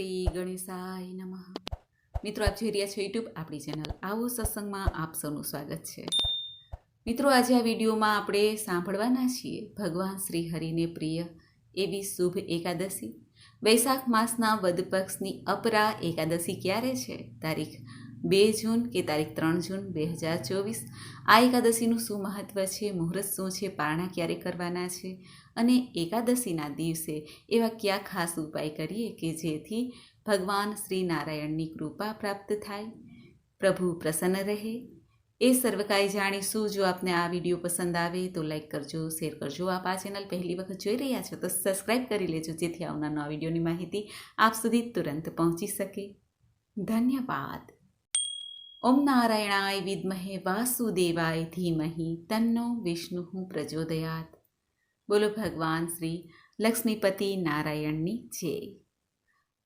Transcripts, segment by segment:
શ્રી ગણેશાય નમઃ. મિત્રો, આપ જોઈ રહ્યા છો યુટ્યુબ આપણી ચેનલ આવો સત્સંગમાં આપ સૌનું સ્વાગત છે. મિત્રો, આજે આ વિડીયોમાં આપણે સાંભળવાના છીએ ભગવાન શ્રી હરિને પ્રિય એવી શુભ એકાદશી. વૈશાખ માસના વદ પક્ષની અપરા એકાદશી ક્યારે છે? તારીખ બે જૂન કે તારીખ ત્રણ જૂન બે હજાર ચોવીસ. આ એકાદશીનું શું મહત્ત્વ છે? મુહૂર્ત શું છે? પારણા ક્યારે કરવાના છે? અને એકાદશીના દિવસે એવા કયા ખાસ ઉપાય કરીએ કે જેથી ભગવાન શ્રી નારાયણની કૃપા પ્રાપ્ત થાય? પ્રભુ પ્રસન્ન રહે. એ સર્વ કાંઈ જાણીશું. જો આપને આ વીડિયો પસંદ આવે તો લાઈક કરજો, શેર કરજો. આપ આ ચેનલ પહેલી વખત જોઈ રહ્યા છો તો સબસ્ક્રાઈબ કરી લેજો, જેથી આવનાર વિડીયોની માહિતી આપ સુધી તુરંત પહોંચી શકે. ધન્યવાદ. ઓમ નારાયણાય વિદ્મહે વાસુદેવાય ધીમહિ તન્નો વિષ્ણુ પ્રચોદયાત. બોલો ભગવાન શ્રી લક્ષ્મીપતિ નારાયણની જય.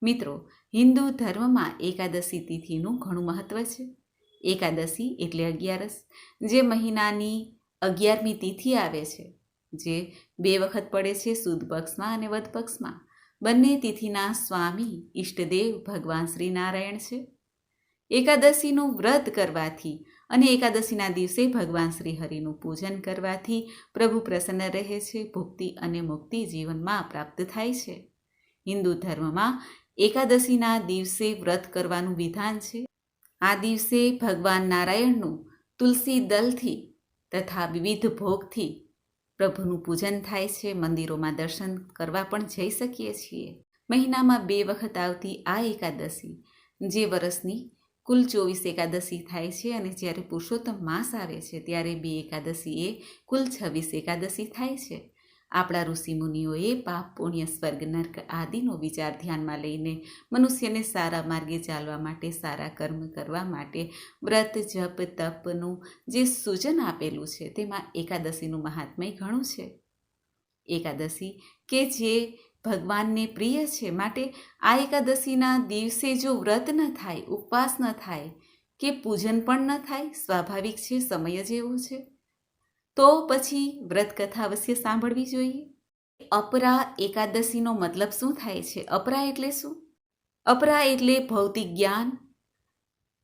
મિત્રો, હિન્દુ ધર્મમાં એકાદશી તિથિનું ઘણું મહત્ત્વ છે. એકાદશી એટલે અગિયારસ, જે મહિનાની અગિયારમી તિથિ આવે છે, જે બે વખત પડે છે સુદ પક્ષમાં અને વધ પક્ષમાં. બંને તિથિના સ્વામી ઈષ્ટદેવ ભગવાન શ્રી નારાયણ છે. એકાદશીનું વ્રત કરવાથી અને એકાદશીના દિવસે ભગવાન શ્રી હરિનું પૂજન કરવાથી પ્રભુ પ્રસન્ન રહે છે, ભુક્તિ અને મુક્તિ જીવનમાં પ્રાપ્ત થાય છે. હિન્દુ ધર્મમાં એકાદશીના દિવસે વ્રત કરવાનું વિધાન છે. આ દિવસે ભગવાન નારાયણનું તુલસી દલથી તથા વિવિધ ભોગથી પ્રભુનું પૂજન થાય છે. મંદિરોમાં દર્શન કરવા પણ જઈ શકીએ છીએ. મહિનામાં બે વખત આવતી આ એકાદશી જે વર્ષની કુલ ચોવીસ એકાદશી થાય છે અને જ્યારે પુરુષોત્તમ માસ આવે છે, ત્યારે બે એકાદશી એ કુલ છવ્વીસ એકાદશી થાય છે. આપણા ઋષિમુનિઓએ પાપ, પુણ્ય, સ્વર્ગ, નર્ક આદિનો વિચાર ધ્યાનમાં લઈને મનુષ્યને સારા માર્ગે ચાલવા માટે, સારા કર્મ કરવા માટે વ્રત, જપ, તપનું જે સૂચન આપેલું છે, તેમાં એકાદશીનું મહાત્મય ઘણું છે. એકાદશી કે જે ભગવાનને પ્રિય છે માટે આ એકાદશીના દિવસે જો વ્રત ન થાય, ઉપવાસ ન થાય કે પૂજન પણ ન થાય, સ્વાભાવિક છે, સમય જ એવો છે. તો પછી વ્રત કથા અવશ્ય સાંભળવી જોઈએ. અપરા એકાદશીનો મતલબ શું થાય છે? અપરા એટલે શું? અપરા એટલે ભૌતિક જ્ઞાન,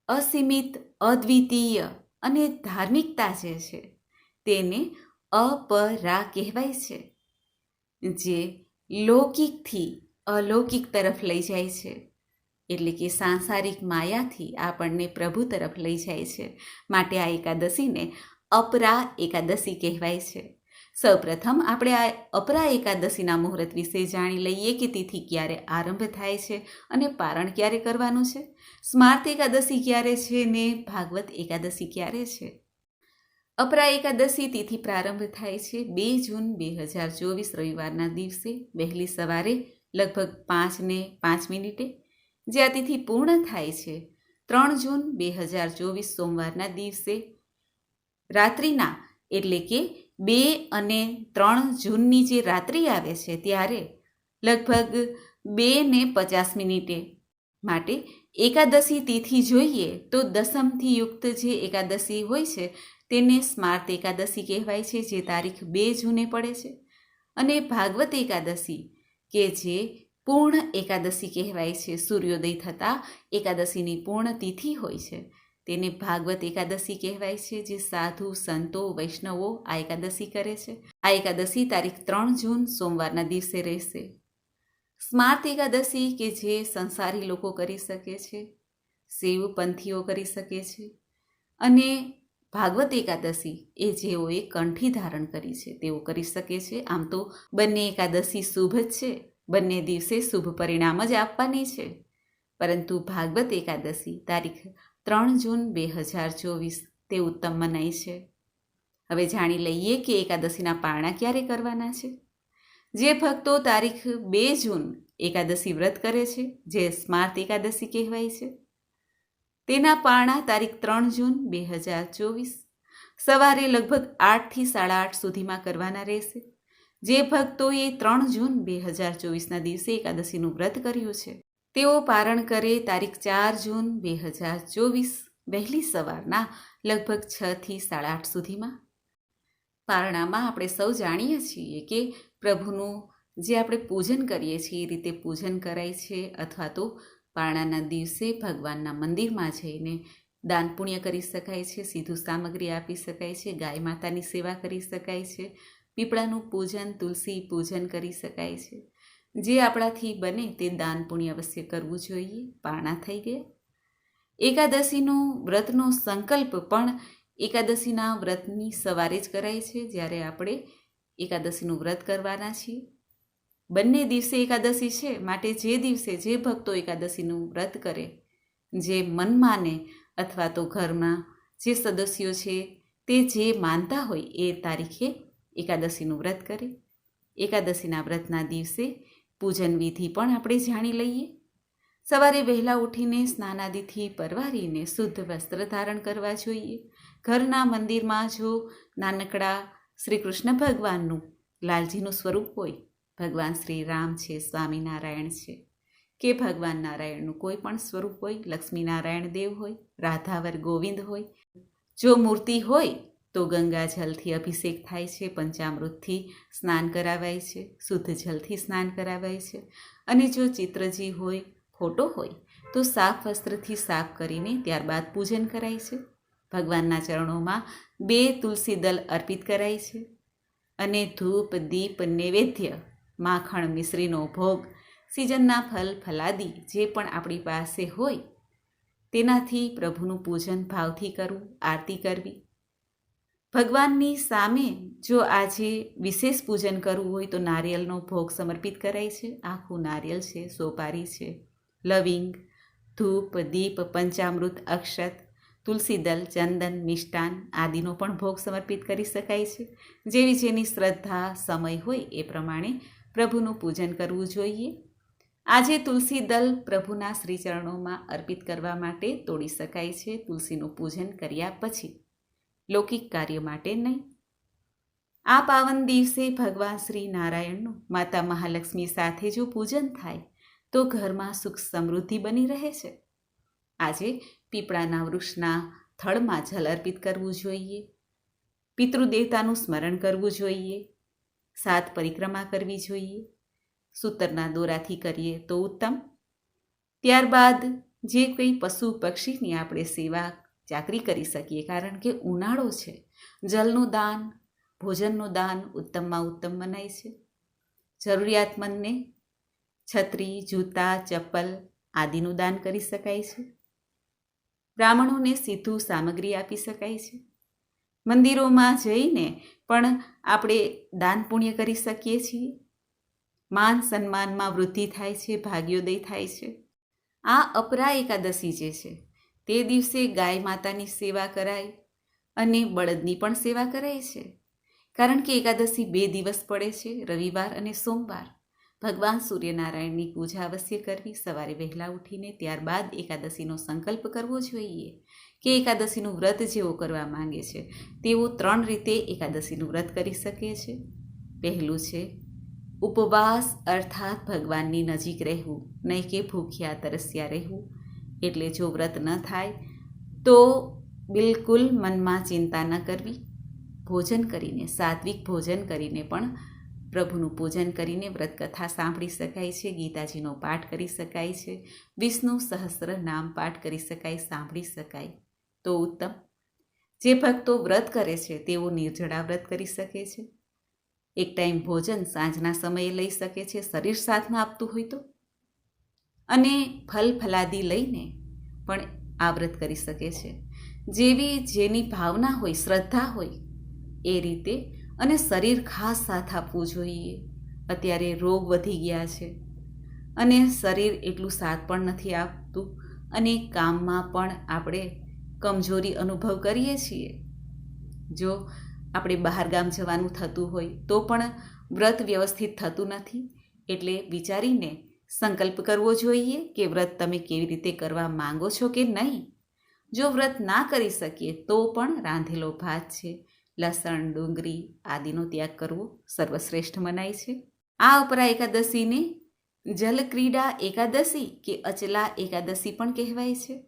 અસીમિત, અદ્વિતીય અને ધાર્મિકતા જે છે, તેને અપરા કહેવાય છે. જે લૌકિકથી અલૌકિક તરફ લઈ જાય છે. એટલે કે સાંસારિક માયાથી આપણને પ્રભુ તરફ લઈ જાય છે. માટે આ એકાદશીને અપરા એકાદશી કહેવાય છે. સૌપ્રથમ આપણે આ અપરા એકાદશીના મુહૂર્ત વિશે જાણી લઈએ કે તિથિ ક્યારે આરંભ થાય છે અને પારણ ક્યારે કરવાનું છે. સ્માર્ત એકાદશી ક્યારે છે ને ભાગવત એકાદશી ક્યારે છે? અપરા એકાદશી તિથિ પ્રારંભ થાય છે બે જૂન બે હજાર ચોવીસ રવિવારના દિવસે. વહેલી સવારે લગભગ પાંચને પાંચ મિનિટે જે આ તિથિ પૂર્ણ થાય છે, ત્રણ જૂન બે હજાર ચોવીસ સોમવારના દિવસે. રાત્રિના એટલે કે બે અને ત્રણ જૂનની જે રાત્રિ આવે છે ત્યારે લગભગ બે ને પચાસ મિનિટે માટે એકાદશી તિથિ જોઈએ તો દસમથી યુક્ત જે એકાદશી હોય છે તેને સ્માર્ત એકાદશી કહેવાય છે, જે તારીખ બે જૂને પડે છે. અને ભાગવત એકાદશી, કે જે પૂર્ણ એકાદશી કહેવાય છે. સૂર્યોદય થતાં એકાદશીની પૂર્ણ તિથિ હોય છે. તેને ભાગવત એકાદશી કહેવાય છે, જે સાધુ, સંતો, વૈષ્ણવો આ એકાદશી કરે છે. આ એકાદશી તારીખ ત્રણ જૂન સોમવારના દિવસે રહેશે. સ્માર્ત એકાદશી, કે જે સંસારી લોકો કરી શકે છે શિવ પંથીઓ કરી શકે છે. અને ભાગવત એકાદશી એ જેઓએ કંઠી ધારણ કરી છે, તેઓ કરી શકે છે. આમ તો બંને એકાદશી શુભ જ છે. બંને દિવસે શુભ પરિણામ જ આપવાની છે. પરંતુ ભાગવત એકાદશી તારીખ ત્રણ જૂન બે હજાર ચોવીસ, તે ઉત્તમ મનાય છે. હવે જાણી લઈએ કે એકાદશીના પારણા ક્યારે કરવાના છે. જે ભક્તો તારીખ બે જૂન એકાદશી વ્રત કરે છે, જે સ્માર્ત એકાદશી કહેવાય છે. તેના પારણા તારીખ ત્રણ જૂન બે હજાર ચોવીસ. સવારે લગભગ આઠથી સાડા આઠ સુધીમાં કરવાના રહેશે. જે ભક્તોએ ત્રણ જૂન બે હજાર ચોવીસના દિવસે એકાદશીનું વ્રત કર્યું છે. તેઓ પારણ કરે તારીખ ચાર જૂન બે હજાર ચોવીસ, વહેલી સવારના લગભગ છથી સાડા આઠ સુધીમાં. પારણામાં આપણે સૌ જાણીએ છીએ કે પ્રભુનું જે આપણે પૂજન કરીએ છીએ એ રીતે પૂજન કરાય છે અથવા તો પારણાના દિવસે ભગવાનના મંદિરમાં જઈને દાન પુણ્ય કરી શકાય છે, સીધું સામગ્રી આપી શકાય છે, ગાય માતાની સેવા કરી શકાય છે, પીપળાનું પૂજન, તુલસી પૂજન કરી શકાય છે. જે આપણાથી બને તે દાન પુણ્ય અવશ્ય કરવું જોઈએ. પારણા થઈ ગયા. એકાદશીનો વ્રતનો સંકલ્પ પણ એકાદશીના વ્રતની સવારે જ કરાય છે. જ્યારે આપણે એકાદશીનું વ્રત કરવાના છીએ. બંને દિવસે એકાદશી છે, માટે જે દિવસે જે ભક્તો એકાદશીનું વ્રત કરે, જે મન માને અથવા તો ઘરમાં જે સદસ્યો છે તે જે માનતા હોય એ તારીખે એકાદશીનું વ્રત કરે. એકાદશીના વ્રતના દિવસે પૂજન વિધિ પણ આપણે જાણી લઈએ. સવારે વહેલા ઉઠીને સ્નાનાદિથી પરવારીને શુદ્ધ વસ્ત્ર ધારણ કરવા જોઈએ. ઘરના મંદિરમાં જો નાનકડા શ્રી કૃષ્ણ ભગવાનનું લાલજીનું સ્વરૂપ હોય ભગવાન શ્રી રામ છે, સ્વામિનારાયણ છે. કે ભગવાન નારાયણનું કોઈ પણ સ્વરૂપ હોય, લક્ષ્મીનારાયણ દેવ હોય, રાધાવર ગોવિંદ હોય, જો મૂર્તિ હોય, તો ગંગા જલથી અભિષેક થાય છે, પંચામૃતથી સ્નાન કરાવાય છે, શુદ્ધ જલથી સ્નાન કરાવાય છે. અને જો ચિત્રજી હોય ફોટો હોય, તો સાફ વસ્ત્રથી સાફ કરીને ત્યારબાદ પૂજન કરાય છે. ભગવાનના ચરણોમાં બે તુલસી દલ અર્પિત કરાય છે. અને ધૂપ, દીપ, નૈવેદ્ય માખણ મિશ્રીનો ભોગ, સિઝનના ફલ, ફલાદી જે પણ આપણી પાસે હોય, તેનાથી પ્રભુનું પૂજન ભાવથી કરવું, આરતી કરવી. ભગવાનની સામે જો આજે વિશેષ પૂજન કરવું હોય તો નારિયેળનો ભોગ સમર્પિત કરાય છે. આખું નારિયેળ છે, સોપારી છે, લવિંગ, ધૂપ, દીપ, પંચામૃત, અક્ષત, તુલસીદલ, ચંદન, મિષ્ટાન આદિનો પણ ભોગ સમર્પિત કરી શકાય છે. જેવી જેની શ્રદ્ધા, સમય હોય એ પ્રમાણે પ્રભુનું પૂજન કરવું જોઈએ. આજે તુલસી દલ પ્રભુના શ્રીચરણોમાં અર્પિત કરવા માટે તોડી શકાય છે તુલસીનું પૂજન કર્યા પછી. લૌકિક કાર્ય માટે નહીં. આ પાવન દિવસે ભગવાન શ્રી નારાયણનું માતા મહાલક્ષ્મી સાથે જો પૂજન થાય, તો ઘરમાં સુખ સમૃદ્ધિ બની રહે છે. આજે પીપળાના વૃક્ષના થળમાં જલ અર્પિત કરવું જોઈએ. પિતૃદેવતાનું સ્મરણ કરવું જોઈએ. સાત પરિક્રમા કરવી જોઈએ. સૂતરના દોરાથી કરીએ તો ઉત્તમ. ત્યારબાદ જે કંઈ પશુ પક્ષીની આપણે સેવા ચાકરી કરી શકીએ, કારણ કે ઉનાળો છે. જલનું દાન, ભોજનનું દાન ઉત્તમમાં ઉત્તમ મનાય છે. જરૂરિયાતમંદને છત્રી, જૂતા, ચપ્પલ આદિનું દાન કરી શકાય છે. બ્રાહ્મણોને સીધું સામગ્રી આપી શકાય છે. મંદિરોમાં જઈને પણ આપણે દાન પુણ્ય કરી શકીએ છીએ. માન સન્માનમાં વૃદ્ધિ થાય છે, ભાગ્યોદય થાય છે. આ અપરા એકાદશી જે છે, તે દિવસે ગાય માતાની સેવા કરાય અને બળદની પણ સેવા કરાય છે. કારણ કે એકાદશી બે દિવસ પડે છે, રવિવાર અને સોમવાર. ભગવાન સૂર્યનારાયણની પૂજા અવશ્ય કરવી, સવારે વહેલા ઉઠીને ત્યારબાદ એકાદશીનો સંકલ્પ કરવો જોઈએ કે એકાદશીનું વ્રત જેવો કરવા માંગે છે. તેઓ ત્રણ રીતે એકાદશીનું વ્રત કરી શકે છે. પહેલું છે, ઉપવાસ અર્થાત ભગવાનની નજીક રહેવું, નહીં કે ભૂખ્યા તરસ્યા રહેવું. એટલે જો વ્રત ન થાય, તો બિલકુલ મનમાં ચિંતા ન કરવી. ભોજન કરીને, સાત્વિક ભોજન કરીને પણ પ્રભુનું પૂજન કરીને વ્રતકથા સાંભળી શકાય છે, ગીતાજીનો પાઠ કરી શકાય છે, વિષ્ણુ સહસ્ર નામ પાઠ કરી શકાય, સાંભળી શકાય. તો ઉત્તમ. જે ભક્તો વ્રત કરે છે, તેઓ નિર્જળા વ્રત કરી શકે છે. એક ટાઈમ ભોજન સાંજના સમયે લઈ શકે છે, શરીર સાથમાં આપતું હોય તો. અને ફલ ફલાદી લઈને પણ આ વ્રત કરી શકે છે. જેવી જેની ભાવના હોય, શ્રદ્ધા હોય, એ રીતે અને શરીર ખાસ સાથ આપવું જોઈએ. અત્યારે રોગ વધી ગયા છે અને શરીર એટલું સાથ પણ નથી આપતું અને કામમાં પણ આપણે કમજોરી અનુભવ કરીએ છીએ. જો આપણે બહારગામ જવાનું થતું હોય તો પણ વ્રત વ્યવસ્થિત થતું નથી એટલે વિચારીને સંકલ્પ કરવો જોઈએ કે વ્રત તમે કેવી રીતે કરવા માંગો છો કે નહીં. જો વ્રત ના કરી શકીએ તો પણ રાંધેલો ભાત છે. લસણ, ડુંગળી આદિનો ત્યાગ કરવો સર્વશ્રેષ્ઠ મનાય છે. આ અપરા એકાદશીને જલક્રીડા એકાદશી કે અચલા એકાદશી પણ કહેવાય છે.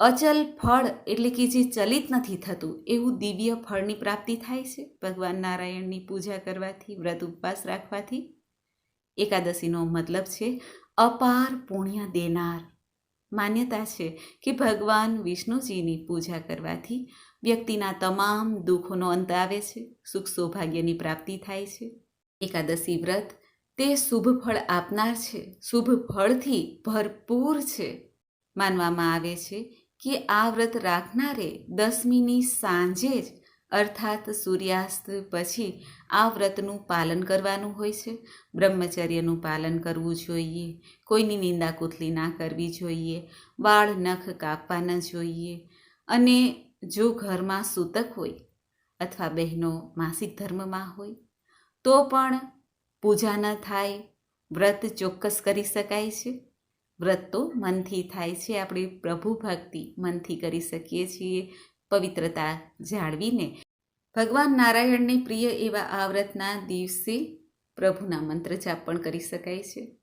અચલ ફળ એટલે કે જે ચલિત નથી થતું, એવું દિવ્ય ફળની પ્રાપ્તિ થાય છે. ભગવાન નારાયણની પૂજા કરવાથી, વ્રત ઉપવાસ રાખવાથી. એકાદશીનો મતલબ છે, અપાર પુણ્ય દેનાર માન્યતા છે કે ભગવાન વિષ્ણુજીની પૂજા કરવાથી વ્યક્તિના તમામ દુઃખોનો અંત આવે છે, સુખ સૌભાગ્યની પ્રાપ્તિ થાય છે. એકાદશી વ્રત તે શુભ ફળ આપનાર છે, શુભ ફળથી ભરપૂર છે. માનવામાં આવે છે કે આ વ્રત રાખનારે દસમીની સાંજે જ અર્થાત સૂર્યાસ્ત પછી આ વ્રતનું પાલન કરવાનું હોય છે. બ્રહ્મચર્યનું પાલન કરવું જોઈએ. કોઈની નિંદા કુથલી ના કરવી જોઈએ. બાળ નખ કાપવા ન જોઈએ. અને જો ઘરમાં સૂતક હોય અથવા બહેનો માસિક ધર્મમાં હોય, તો પણ પૂજા ન થાય. વ્રત ચોક્કસ કરી શકાય છે. વ્રત તો મનથી થાય છે. આપણે પ્રભુ ભક્તિ મનથી કરી શકીએ છીએ. પવિત્રતા જાળવીને ભગવાન નારાયણને પ્રિય એવા આ વ્રતના દિવસે પ્રભુના મંત્ર જાપ પણ કરી શકાય છે.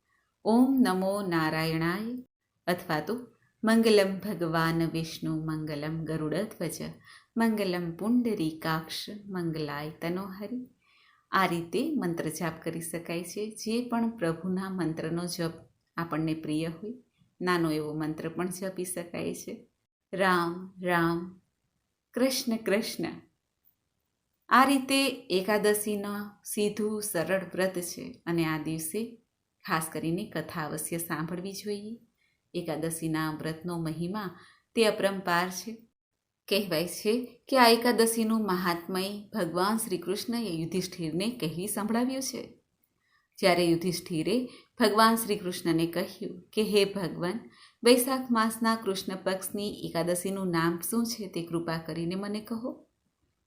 ઓમ નમો નારાયણાય અથવા તો મંગલમ ભગવાન વિષ્ણુ, મંગલમ ગરુડધ્વજ, મંગલમ પુંડરીકાક્ષ, મંગલાય તનોહરી. આ રીતે મંત્ર જાપ કરી શકાય છે. જે પણ પ્રભુના મંત્રનો જપ આપણને પ્રિય હોય, નાનો એવો મંત્ર પણ જપી શકાય છે. રામ રામ. કૃષ્ણ કૃષ્ણ. આ રીતે એકાદશીનો સીધું સરળ વ્રત છે અને આ દિવસે ખાસ કરીને કથા અવશ્ય સાંભળવી જોઈએ. એકાદશીના વ્રતનો મહિમા તે અપરંપાર છે. કહેવાય છે કે આ એકાદશીનું મહાત્મય ભગવાન શ્રી કૃષ્ણએ યુધિષ્ઠિરને કહી સંભળાવ્યું છે. જ્યારે યુધિષ્ઠિરે ભગવાન શ્રી કૃષ્ણને કહ્યું કે, હે ભગવાન, વૈશાખ માસના કૃષ્ણ પક્ષની એકાદશીનું નામ શું છે તે કૃપા કરીને મને કહો.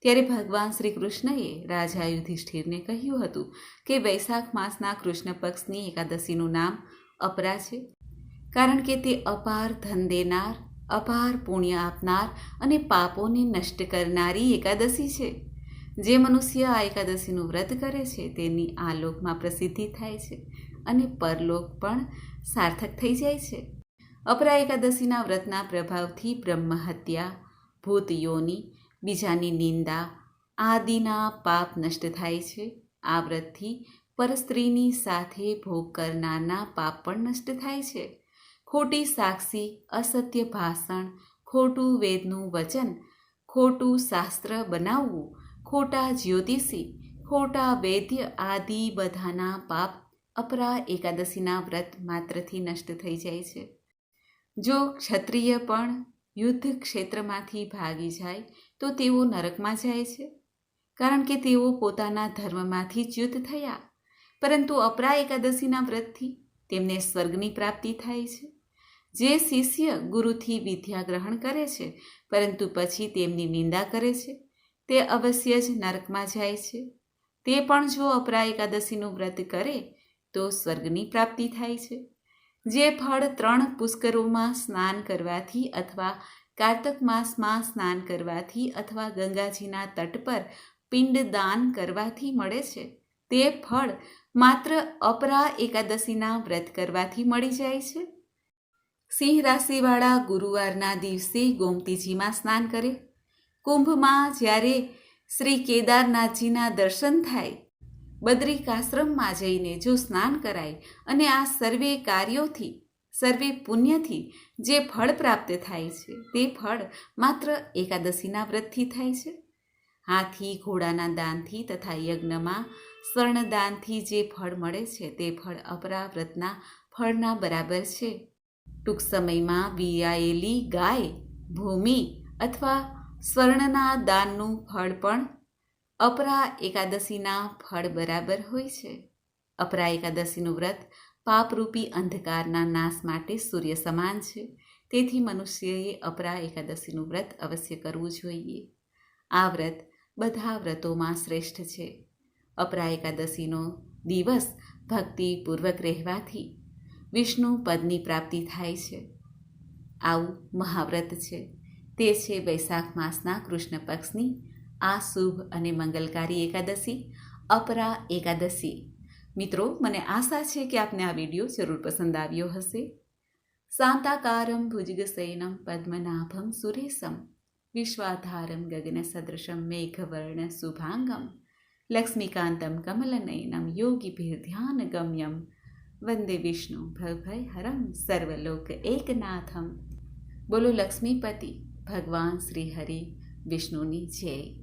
ત્યારે ભગવાન શ્રી કૃષ્ણએ રાજા યુધિષ્ઠિરને કહ્યું હતું કે વૈશાખ માસના કૃષ્ણ પક્ષની એકાદશીનું નામ અપરા છે, કારણ કે તે અપાર ધન દેનાર, અપાર પુણ્ય આપનાર અને પાપોને નષ્ટ કરનારી એકાદશી છે. જે મનુષ્ય આ એકાદશીનું વ્રત કરે છે, તેની આ લોકમાં પ્રસિદ્ધિ થાય છે અને પરલોક પણ સાર્થક થઈ જાય છે. અપરા એકાદશીના વ્રતના પ્રભાવથી બ્રહ્મ હત્યા ભૂત યોની બીજાની નિંદા આદિના પાપ નષ્ટ થાય છે. આ વ્રતથી પરસ્ત્રીની સાથે ભોગ કરનારના પાપ પણ નષ્ટ થાય છે. ખોટી સાક્ષી, અસત્ય ભાષણ, ખોટું વેદનું વચન, ખોટું શાસ્ત્ર બનાવવું, ખોટા જ્યોતિષી, ખોટા વૈદ્ય આદિ બધાના પાપ અપરા એકાદશીના વ્રત માત્રથી નષ્ટ થઈ જાય છે. જો ક્ષત્રિય પણ યુદ્ધ ક્ષેત્રમાંથી ભાગી જાય તો તેઓ નરકમાં જાય છે. કારણ કે તેઓ પોતાના ધર્મમાંથી ચ્યુત થયા. પરંતુ અપરા એકાદશીના વ્રતથી તેમને સ્વર્ગની પ્રાપ્તિ થાય છે. જે શિષ્ય ગુરુથી વિદ્યા ગ્રહણ કરે છે, પરંતુ પછી તેમની નિંદા કરે છે, તે અવશ્ય જ નરકમાં જાય છે. તે પણ જો અપરા એકાદશીનું વ્રત કરે, તો સ્વર્ગની પ્રાપ્તિ થાય છે. જે ફળ ત્રણ પુષ્કરોમાં સ્નાન કરવાથી અથવા કાર્તક માસમાં સ્નાન કરવાથી અથવા ગંગાજીના તટ પર પિંડદાન કરવાથી મળે છે. તે ફળ માત્ર અપરા એકાદશીના વ્રત કરવાથી મળી જાય છે. સિંહ રાશિવાળા ગુરુવારના દિવસે ગોમતીજીમાં સ્નાન કરે. કુંભમાં જ્યારે શ્રી કેદારનાથજીના દર્શન થાય બદ્રિકાશ્રમમાં જઈને જો સ્નાન કરાય અને આ સર્વે કાર્યોથી, સર્વે પુણ્યથી જે ફળ પ્રાપ્ત થાય છે, તે ફળ માત્ર એકાદશીના વ્રતથી થાય છે? હાથી ઘોડાના દાનથી તથા યજ્ઞમાં સ્વર્ણદાનથી જે ફળ મળે છે, તે ફળ અપરા વ્રતના ફળના બરાબર છે. ટૂંક સમયમાં વિયાયેલી ગાય, ભૂમિ અથવા સ્વર્ણના દાનનું ફળ પણ અપરા એકાદશીના ફળ બરાબર હોય છે. અપરા એકાદશીનું વ્રત પાપરૂપી અંધકારના નાશ માટે સૂર્ય સમાન છે. તેથી મનુષ્યએ અપરા એકાદશીનું વ્રત અવશ્ય કરવું જોઈએ. આ વ્રત બધા વ્રતોમાં શ્રેષ્ઠ છે. અપરા એકાદશીનો દિવસ ભક્તિપૂર્વક રહેવાથી વિષ્ણુ પદની પ્રાપ્તિ થાય છે. આવું મહાવ્રત છે. તે છે વૈશાખ માસના કૃષ્ણ પક્ષની આ શુભ અને મંગલકારી એકાદશી, અપરા એકાદશી. મિત્રો, મને આશા છે કે આપને આ વીડિયો જરૂર પસંદ આવ્યો હશે. શાંતાકારમ ભુજગસૈનમ પદ્મનાભમ સુરેશમ. વિશ્વાધારમ ગગન સદૃશમ મેઘવર્ણ શુભાંગમ. લક્ષ્મીકાંતમ કમલનયનમ ગમ્યમ. વંદે વિષ્ણુ ભવભય હરમ સર્વલોક એકનાથમ. બોલો લક્ષ્મીપતિ, ભગવાન શ્રી હરિ, વિષ્ણુની જય.